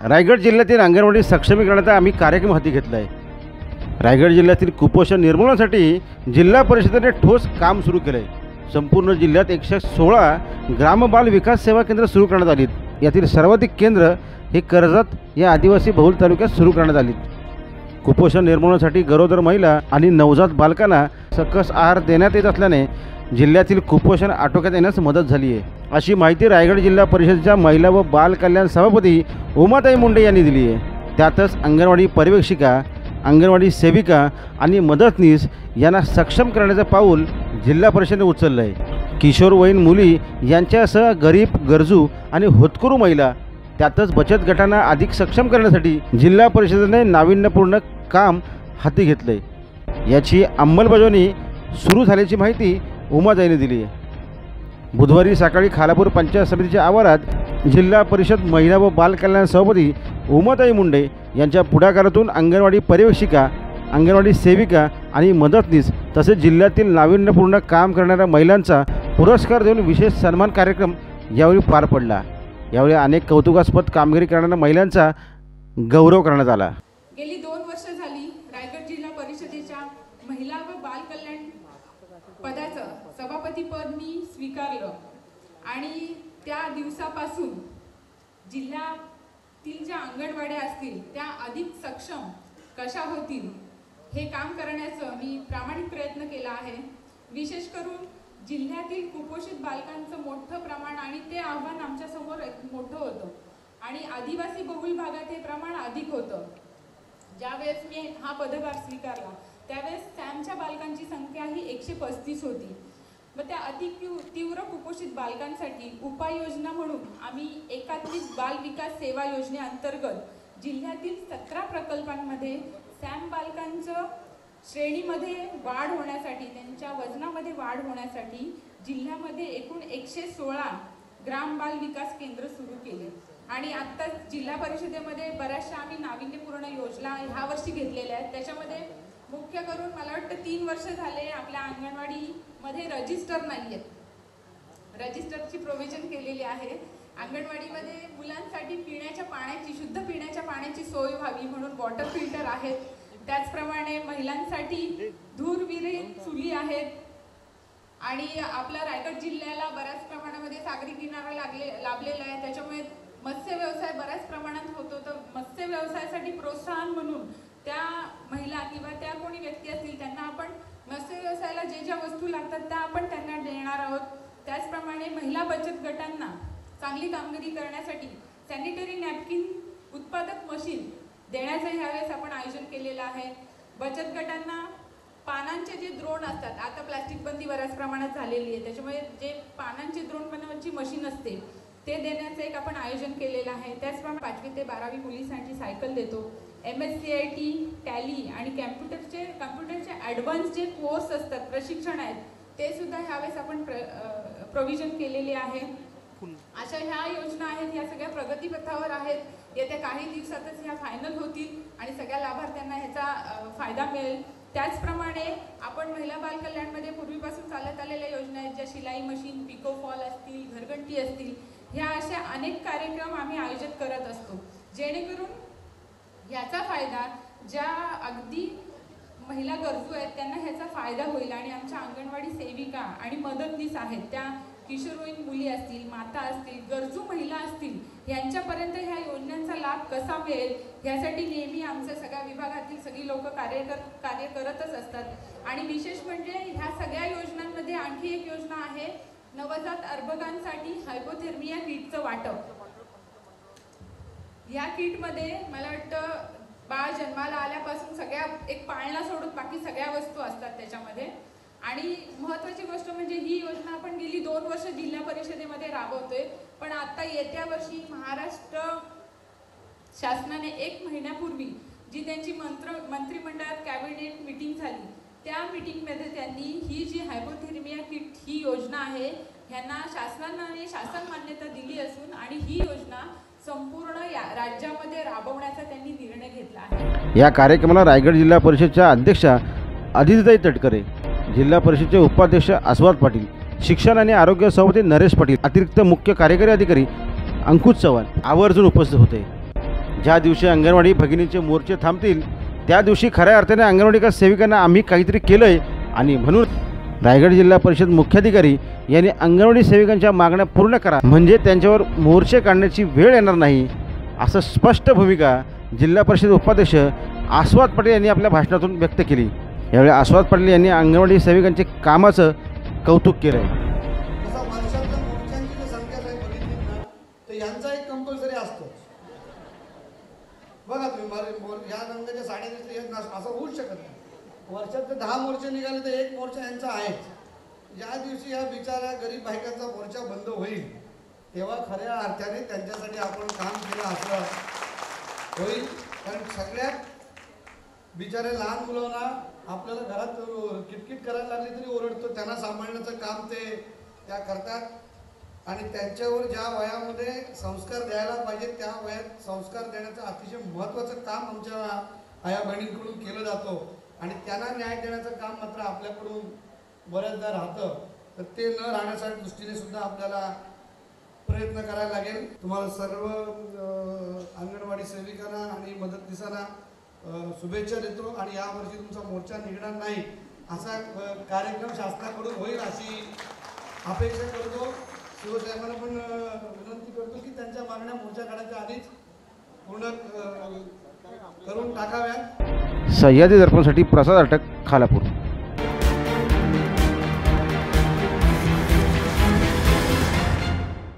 रायगड जिल्ह्यातील अंगणवाडी सक्षमीकरणाचा आम्ही कार्यक्रम हाती घेतला आहे रायगड जिल्ह्यातील कुपोषण निर्मूलनासाठी जिल्हा परिषदेने ठोस काम सुरू केलं आहे संपूर्ण जिल्ह्यात एकशे सोळा ग्रामबाल विकास सेवा केंद्र सुरू करण्यात आलीत. यातील सर्वाधिक केंद्र हे कर्जत या आदिवासी बहुल तालुक्यात सुरू करण्यात आलीत. कुपोषण निर्मूलनासाठी गरोदर महिला आणि नवजात बालकांना सकस आहार देण्यात येत असल्याने जिल्ह्यातील कुपोषण आटोक्यात येण्यास मदत झाली आहे. अशी माहिती रायगड जिल्हा परिषदेच्या महिला व बाल कल्याण सभापती उमाताई मुंडे यांनी दिली आहे. त्यातच अंगणवाडी पर्यवेक्षिका अंगणवाडी सेविका आणि मदतनीस यांना सक्षम करण्याचं पाऊल जिल्हा परिषदेने उचललं आहे. किशोरवयीन मुली यांच्यासह गरीब गरजू आणि होतकरू महिला त्यातच बचत गटांना अधिक सक्षम करण्यासाठी जिल्हा परिषदेने नाविन्यपूर्ण काम हाती घेतलं आहे याची अंमलबजावणी सुरू झाल्याची माहिती उमाताईने दिली. बुधवारी सकाळी खालापूर पंचायत समितीच्या आवारात जिल्हा परिषद महिला व बालकल्याण सभापती उमाताई मुंडे यांच्या पुढाकारातून अंगणवाडी पर्यवेक्षिका अंगणवाडी सेविका आणि मदतनीस तसेच जिल्ह्यातील नाविन्यपूर्ण काम करणाऱ्या महिलांचा पुरस्कार देऊन विशेष सन्मान कार्यक्रम यावेळी पार पडला. यावेळी अनेक कौतुकास्पद कामगिरी करणाऱ्या महिलांचा गौरव करण्यात आला. गेली दोन वर्ष झाली रायगड जिल्हा परिषदेच्या महिला व बाल कल्याण पदाचं सभापतीपद मी स्वीकारलं. आणि त्या दिवसापासून जिल्ह्यातील ज्या अंगणवाड्या असतील त्या अधिक सक्षम कशा होतील हे काम करण्याचं मी प्रामाणिक प्रयत्न केला आहे. विशेष करून जिल्ह्यातील कुपोषित बालकांचं मोठं प्रमाण आणि ते आव्हान आमच्यासमोर एक मोठं होतं. आणि आदिवासी बहुल भागात हे प्रमाण अधिक होतं. ज्यावेळेस मी हा पदभार स्वीकारला त्यावेळेस सॅमच्या बालकांची संख्या ही एकशे पस्तीस होती. मग त्या अति तीव्र कुपोषित बालकांसाठी उपाययोजना म्हणून आम्ही एकात्मिक बाल विकास सेवा योजनेअंतर्गत जिल्ह्यातील सतरा प्रकल्पांमध्ये सॅम बालकांचं श्रेणीमध्ये वाढ होण्यासाठी त्यांच्या वजनामध्ये वाढ होण्यासाठी जिल्ह्यामध्ये एकूण एकशे सोळा ग्राम बाल विकास केंद्र सुरू केले. आणि आत्ताच जिल्हा परिषदेमध्ये बऱ्याचशा आम्ही नाविन्यपूर्ण योजना ह्या वर्षी घेतलेल्या आहेत. त्याच्यामध्ये मुख्य करून मला वाटतं तीन वर्ष झाले आपल्या अंगणवाडीमध्ये रजिस्टर नाही आहेत रजिस्टरची प्रोव्हिजन केलेली आहे. अंगणवाडीमध्ये मुलांसाठी पिण्याच्या पाण्याची शुद्ध पिण्याच्या पाण्याची सोय व्हावी म्हणून वॉटर फिल्टर आहेत. त्याचप्रमाणे महिलांसाठी धूरविहीन चुली आहेत. आणि आपल्या रायगड जिल्ह्याला बऱ्याच प्रमाणामध्ये सागरी किनारा लागले लाभलेला आहे. त्याच्यामुळे मत्स्य व्यवसाय बऱ्याच प्रमाणात होतो. तर मत्स्य व्यवसायासाठी प्रोत्साहन म्हणून त्या महिला किंवा त्या कोणी व्यक्ती असतील त्यांना आपण मत्स्य व्यवसायाला जे ज्या वस्तू लागतात त्या आपण त्यांना देणार आहोत. त्याचप्रमाणे महिला बचत गटांना चांगली कामगिरी करण्यासाठी सॅनिटरी नॅपकिन उत्पादक मशीन देण्याचं ह्यावेळेस आपण आयोजन केलेलं आहे. बचत गटांना पानांचे जे द्रोण असतात आता प्लास्टिक बंदी बऱ्याच प्रमाणात झालेली आहे. त्याच्यामुळे जे पानांचे द्रोण बनवायची मशीन असते ते देण्याचं एक आपण आयोजन केलेलं आहे. त्याचप्रमाणे पाचवी ते बारावी मुलींसाठी सायकल देतो. M S C I T tally आणि कॅम्प्युटरचे कम्प्युटरचे ॲडव्हान्स जे कोर्स असतात प्रशिक्षण आहेत ते सुद्धा ह्यावेळेस आपण प्र प्रोव्हिजन केलेले आहे अशा ह्या योजना आहेत ह्या सगळ्या प्रगतीपथावर आहेत. येत्या काही दिवसातच ह्या फायनल होतील आणि सगळ्या लाभार्थ्यांना ह्याचा फायदा मिळेल. त्याचप्रमाणे आपण महिला बाल कल्याणमध्ये पूर्वीपासून चालत आलेल्या योजना आहेत ज्या शिलाई मशीन पिको फॉल असतील घरघंटी असतील ह्या अशा अनेक कार्यक्रम आम्ही आयोजित करत असतो. जेणेकरून याचा फायदा ज्या अगदी महिला गरजू आहेत त्यांना ह्याचा फायदा होईल आणि आमच्या अंगणवाडी सेविका आणि मदतनीस आहेत त्या किशोरवयीन मुली असतील माता असतील गरजू महिला असतील यांच्यापर्यंत ह्या योजनांचा लाभ कसा मिळेल ह्यासाठी नेहमी आमच्या सगळ्या विभागातील सगळी लोक कार्य कर कार्य करतच असतात. आणि विशेष म्हणजे ह्या सगळ्या योजनांमध्ये आणखी एक योजना आहे नवजात अर्भकांसाठी हायपोथेर्मिया किटचं वाटप. या किटमध्ये मला वाटतं बाळ जन्माला आल्यापासून सगळ्या एक पाळणा सोडून बाकी सगळ्या वस्तू असतात त्याच्यामध्ये. आणि महत्त्वाची गोष्ट म्हणजे ही योजना आपण गेली दोन वर्ष जिल्हा परिषदेमध्ये राबवतोय. पण आता येत्या वर्षी महाराष्ट्र शासनाने एक महिन्यापूर्वी जी त्यांची मंत्र मंत्रिमंडळात कॅबिनेट मिटिंग झाली त्या मिटिंगमध्ये त्यांनी ही जी हायपोथेरमिया किट ही योजना आहे ह्यांना शासनाने शासन मान्यता दिली असून आणि ही योजना संपूर्ण या राज्यामध्ये राबवण्याचा त्यांनी निर्णय घेतला आहे. या कार्यक्रमाला रायगड जिल्हा परिषदच्या अध्यक्षा अदितीताई तटकरे जिल्हा परिषदचे उपाध्यक्ष आस्वाद पाटील शिक्षण आणि आरोग्य सभापती नरेश पाटील अतिरिक्त मुख्य कार्यकारी अधिकारी अंकुश चव्हाण आवर्जून उपस्थित होते. ज्या दिवशी अंगणवाडी भगिनीचे मोर्चे थांबतील त्या दिवशी खऱ्या अर्थाने अंगणवाडी सेविकांना आम्ही काहीतरी केलं आहे आणि म्हणून रायगड जिल्हा परिषद मुख्याधिकारी यांनी अंगणवाडी सेविकांच्या मागण्या पूर्ण करा. म्हणजे त्यांच्यावर मोर्चे काढण्याची वेळ येणार नाही असं स्पष्ट भूमिका जिल्हा परिषद उपाध्यक्ष आस्वाद पटेल यांनी आपल्या भाषणातून व्यक्त केली. यावेळी आस्वाद पटेल यांनी अंगणवाडी सेविकांचे कामाचं कौतुक केलं आहे यांचा एक कंपल्सरी असतो. बघा तुम्ही या रंगाच्या साड्या असं होऊच शकत नाही. वर्षात दहा मोर्चे निघाले तर एक मोर्चा यांचा आहेच ज्या दिवशी या बिचाऱ्या गरीब बायकांचा मोर्चा बंद होईल तेव्हा खऱ्या अर्थाने त्यांच्यासाठी आपण काम केलं असं होईल. कारण सगळ्यात बिचारे लहान मुलांना आपल्याला घरात किटकिट करायला लागली तरी ओरडतो. त्यांना सांभाळण्याचं काम ते त्या करतात. आणि त्यांच्यावर ज्या वयामध्ये संस्कार द्यायला पाहिजे त्या वयात संस्कार देण्याचं अतिशय महत्त्वाचं काम आमच्या आया बहिणींकडून केलं जातो. आणि त्यांना न्याय देण्याचं काम मात्र आपल्याकडून बऱ्याचदा राहतं. तर ते न राहण्याच्या दृष्टीने सुद्धा आपल्याला प्रयत्न करायला लागेल. तुम्हाला सर्व अंगणवाडी सेविकांना आणि मदतनीसांना शुभेच्छा देतो आणि यावर्षी तुमचा मोर्चा निघणार नाही असा कार्यक्रम शासनाकडून होईल अशी अपेक्षा करतो. शिवसाहेबांना पण विनंती करतो की त्यांच्या मागण्या मोर्चा काढायच्या आधीच पूर्ण सह्याद्री दर्पणसाठी प्रसाद अटक खालापूर.